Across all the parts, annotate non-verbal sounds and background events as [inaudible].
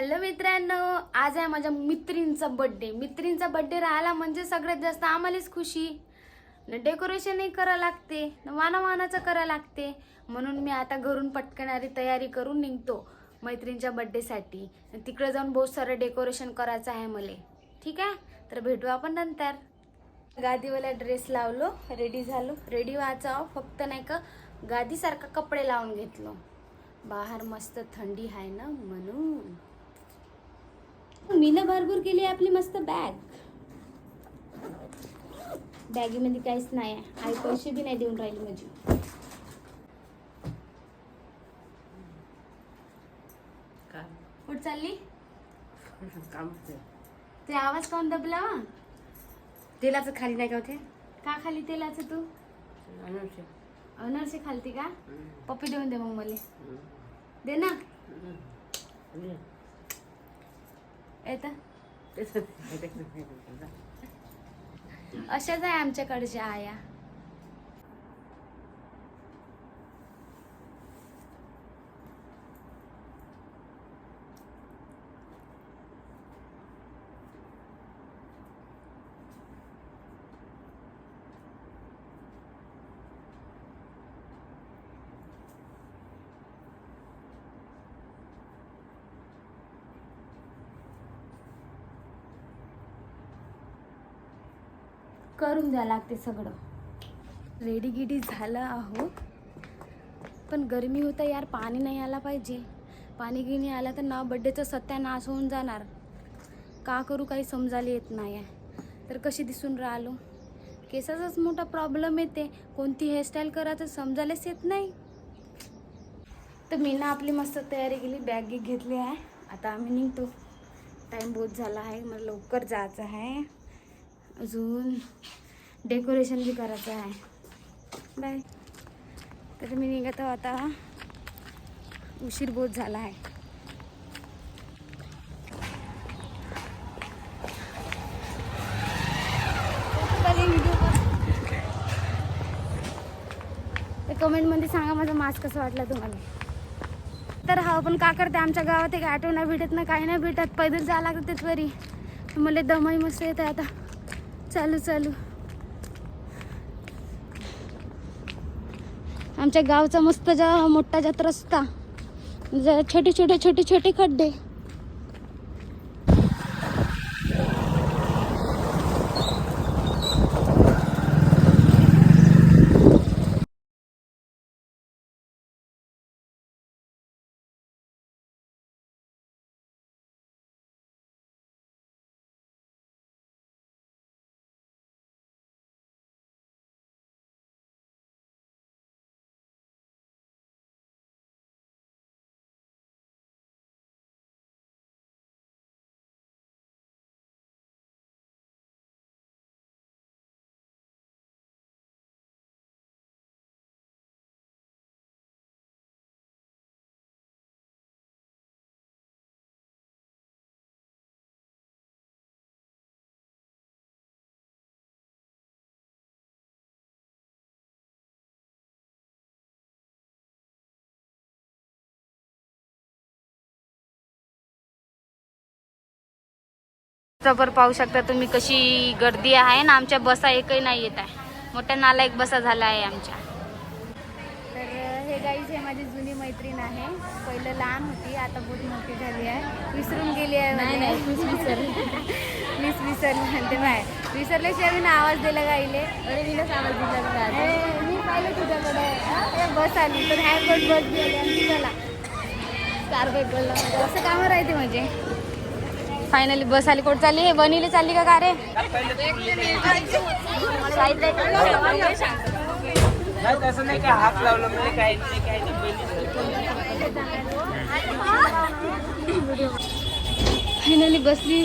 Hello मित्रांनो आज आहे माझ्या मित्रींचा बड्डे मित्रींचा बड्डे राहिला म्हणजे सगळ्यात जास्त आम्हालाच खुशी. न डेकोरेशनही करावं लागते वाना वानाचं करावं लागते. म्हणून मी आता घरून पटकणारी तयारी करून निघतो मैत्रींच्या बड्डेसाठी तिकडे जाऊन बहुत सारं डेकोरेशन करायचं आहे मला. ठीक आहे? तर भेटू आपण नंतर. गादीवाला ड्रेस लावलो रेडी झालो. रेडी व्हायचं फक्त नाही का गादीसारखा कपडे लावून घेतलो. बाहेर मस्त थंडी आहे ना म्हणून. मीनं भरपूर केली आपली मस्त बॅग बॅगीमध्ये काहीच नाही आहे. आई पैसे बी नाही देऊन राहिली माझी. कुठं चालली? [laughs] काम ते आवाज कोण दबला वा? तेलाचं खाली नाही का होते? का खाली तेलाचं तू? अनरसे खालती का? पप्पी देऊन दे मग मला. दे ना. येतं. अशाच आहे आमच्याकडच्या आया. करून द्या लागते सगळं. रेडी गिडी झालं आहोत. पण गरमी होतं यार पाणी नाही आला पाहिजे. पाणी गिनी आला तर ना बड्डेचं सत्यानाश होऊन जाणार. का करू काही समजायला येत नाही. आहे तर कशी दिसून राहिलो? केसाचाच मोठा प्रॉब्लेम येते. कोणती हेअरस्टाईल करा तर समजायलाच येत नाही. तर मी ना आपली मस्त तयारी केली बॅग घेतली आहे. आता आम्ही निघतो. टाईम बहुत झाला आहे मला लवकर जायचं आहे. अजून डेकोरेशन बी करायचं आहे. बाय. तर मी निघत आता. उशीर बहुत झाला आहे. कमेंटमध्ये सांगा माझा मास्क कसं वाटला तुम्हाला. तर हा पण का करते? आमच्या गावात एक ऑटो नाही भेटत ना काही नाही भेटत. पैदल जावं लागतं तरी मला दमही मस्त येत आहे आता. चालू चालू. आमच्या गावचा मस्त जा मोठा जात रस्ता जरा छोटे छोटे छोटे छोटे खड्डे. जबर पाहू शकता तुम्ही कशी गर्दी आहे ना आमच्या बसा एकही नाही येत आहे. मोठ्या नाला एक बसा झाला आहे आमच्या. तर हे गाईज हे माझी जुनी मैत्रीण आहे. पहिलं लहान होती आता बहुत मोठी झाली आहे. विसरून गेली आहे नाही नाही मीच [laughs] विसरली. म्हणते बाय विसरल्याशिवाय मी आवाज दिला गाईले. अरे मीनच आवाज दिला मी पाहिलं तुझ्याकडे. बस आली तर ह्या बस बस आली आणि चला स्कार्फ बोलला असं कामं राहते म्हणजे फायनली बस आली. कोण चालली? हे बनीले चालली का रे लावलं म्हणजे फायनली बसली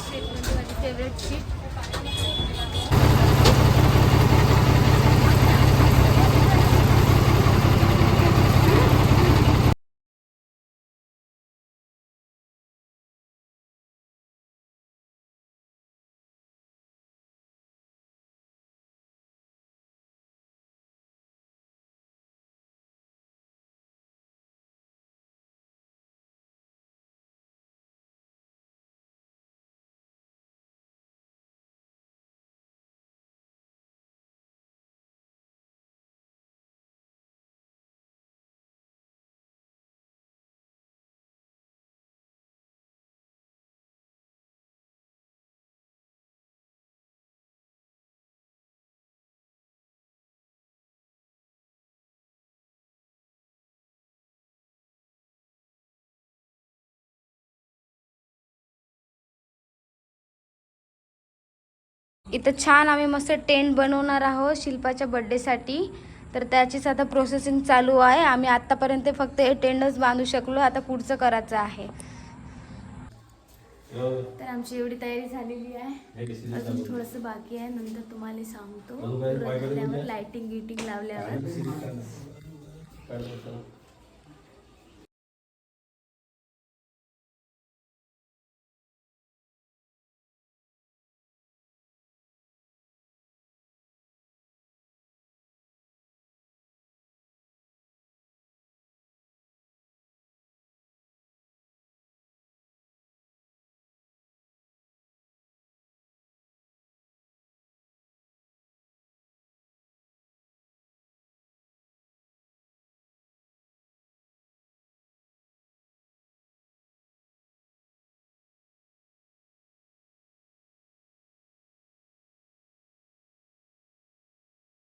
सीटमध्ये माझी फेवरेट सीट इथं छान आम्ही मस्त टेंट बनवणार आहोत शिल्पाच्या बड्डेसाठी तर त्याचीच आता प्रोसेसिंग चालू आहे. आम्ही आत्तापर्यंत फक्त हे टेंटच बांधू शकलो. आता पुढचं करायचं आहे. तर आमची एवढी तयारी झालेली आहे. अजून थोडंसं बाकी आहे. नंतर तुम्हाला सांगतो. लाइटिंग गिटिंग लावल्यावर